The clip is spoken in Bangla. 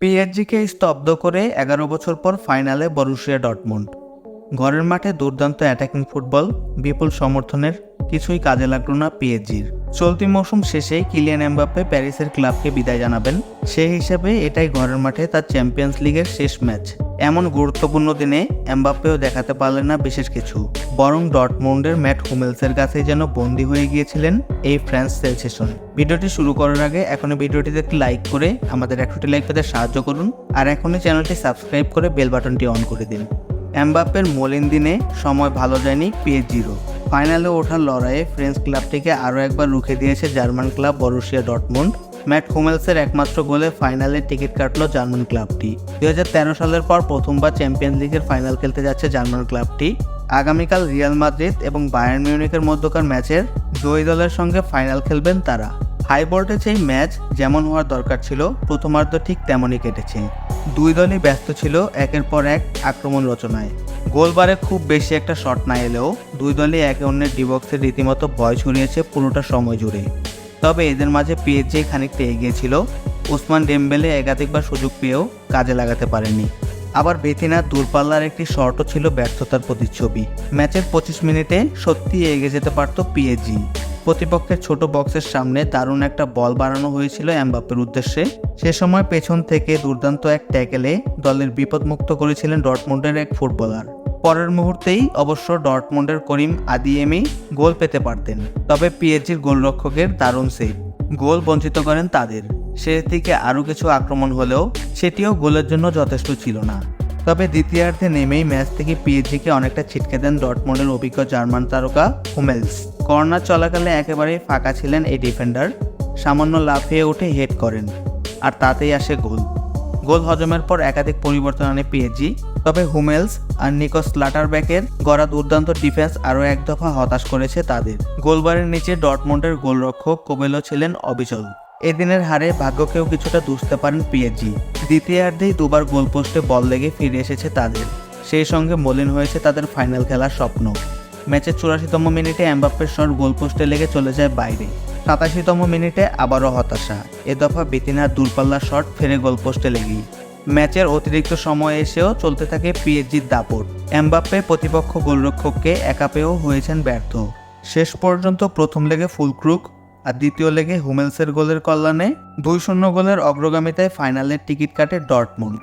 পিএসজিকে স্তব্ধ করে এগারো বছর পর ফাইনালে বরুশিয়া ডটমুন্ড। ঘরের মাঠে দুর্দান্ত অ্যাটাকিং ফুটবল বিপুল সমর্থনের, কিছুই কাজে লাগল না পিএসজির চলতি মৌসুম শেষে কিলিয়ান এমবাপ্পে প্যারিসের ক্লাবকে বিদায় জানাবেন। সেই হিসাবে এটাই ঘরের মাঠে তার চ্যাম্পিয়ন্স লিগের শেষ ম্যাচ এমন গুরুত্বপূর্ণ দিনে এমবাপ্পেও দেখাতে পারলেন না বিশেষ কিছু। বরং ডটমন্ডের ম্যাট হুমেলসের কাছেই যেন বন্দী হয়ে গিয়েছিলেন এই ফ্রান্স সেলসেশন। ভিডিওটি শুরু করার আগে এখনই ভিডিওটিতে একটি লাইক করে আমাদের একশোটি লাইক পেতে সাহায্য করুন আর এখনই চ্যানেলটি সাবস্ক্রাইব করে বেল বাটনটি অন করে দিন। এমবাপ্পের মলিন দিনে সময় ভালো যায়নি পিএসজিরও। ফাইনালে ওঠার লড়াইয়ে ফ্রেঞ্চ ক্লাবটিকে আরও একবার রুখে দিয়েছে German club Borussia Dortmund. Mats হুমেলসের একমাত্র গোলে ফাইনালে টিকিট কাটল জার্মান ক্লাবটি। দুই হাজার তেরো সালের পর প্রথমবার চ্যাম্পিয়ন্স লিগের ফাইনাল খেলতে যাচ্ছে জার্মান ক্লাবটি। আগামীকাল রিয়াল মাদ্রিদ এবং বায়ার্ন মিউনিকের মধ্যকার ম্যাচের দুই দলের সঙ্গে ফাইনাল খেলবেন তারা। হাই ভোল্টেজ এই ম্যাচ যেমন হওয়ার দরকার ছিল, প্রথমার্ধ ঠিক তেমনই কেটেছে। দুই দলই ব্যস্ত ছিল একের পর এক আক্রমণ রচনায়। গোলবারে খুব বেশি একটা শট না এলেও দুই দলই একে অন্যের ডিবক্সের রীতিমতো ভয় ছড়িয়েছে পুরোটা সময় জুড়ে। তবে এদের মাঝে পিএসজি খানিকটা এগিয়ে ছিল। ওসমান ডেমবেলে একাধিকবার সুযোগ পেয়েও কাজে লাগাতে পারেননি। আবার বেথিনার দূরপাল্লার একটি শর্টও ছিল ব্যর্থতার প্রতিচ্ছবি। ম্যাচের পঁচিশ মিনিটে সত্যি এগিয়ে যেতে পারত পিএসজি প্রতিপক্ষের ছোট বক্সের সামনে দারুণ একটা বল বাড়ানো হয়েছিল এমবাপ্পের উদ্দেশ্যে। সে সময় পেছন থেকে দুর্দান্ত এক ট্যাকেলে দলের বিপদমুক্ত করেছিলেন ডটমুন্ডের এক ফুটবলার। পরের মুহূর্তেই অবশ্য ডটমুন্ডের করিম আদিয়েমি গোল পেতে পারতেন। তবে পিএসজির গোলরক্ষকের দারুণ সেভ। গোল বঞ্চিত করেন তাদের। শেষ দিকে আরও কিছু আক্রমণ হলেও সেটিও গোলের জন্য যথেষ্ট ছিল না। তবে দ্বিতীয়ার্ধে নেমেই ম্যাচ থেকে পিএসজিকে অনেকটা ছিটকে দেন ডটমন্ডের অভিজ্ঞ জার্মান তারকা হুমেলস। কর্নার চলাকালে একেবারেই ফাঁকা ছিলেন এই ডিফেন্ডার। সামান্য লাফিয়ে উঠে হেড করেন। আর তাতেই আসে গোল। গোল হজমের পর একাধিক পরিবর্তন আনে পিএসজি তবে হুমেলস আর নিকোস লাটারব্যাকের গড়া দুর্দান্ত ডিফেন্স আরও এক দফা হতাশ করেছে তাদের। গোলবারের নিচে ডটমন্ডের গোলরক্ষক কোবেলো ছিলেন অবিচল। এদিনের হারে ভাগ্যকেও কিছুটা দুষতে পারেন পিএসজি দ্বিতীয়ার্ধেই দুবার গোলপোস্টে বল লেগে ফিরে এসেছে তাদের। সেই সঙ্গে মলিন হয়েছে তাদের ফাইনাল খেলার স্বপ্ন। ম্যাচের চুরাশিতম মিনিটে এমবাপ্পের শট গোলপোস্টে লেগে চলে যায় বাইরে। সাতাশিতম মিনিটে আবারও হতাশা। এ দফা বেতিনার দূরপাল্লার শট ফেরে গোলপোস্টে লেগেই। ম্যাচের অতিরিক্ত সময় এসেও চলতে থাকে পিএসজির দাপট। এমবাপ্পে প্রতিপক্ষ গোলরক্ষককে একা পেয়েও হয়েছেন ব্যর্থ। শেষ পর্যন্ত প্রথম লেগে ফুলক্রুক আর দ্বিতীয় লেগে হুমেলসের গোলের কল্যাণে দুই শূন্য গোলের অগ্রগামিতায় ফাইনালের টিকিট কাটে ডটমুন্ড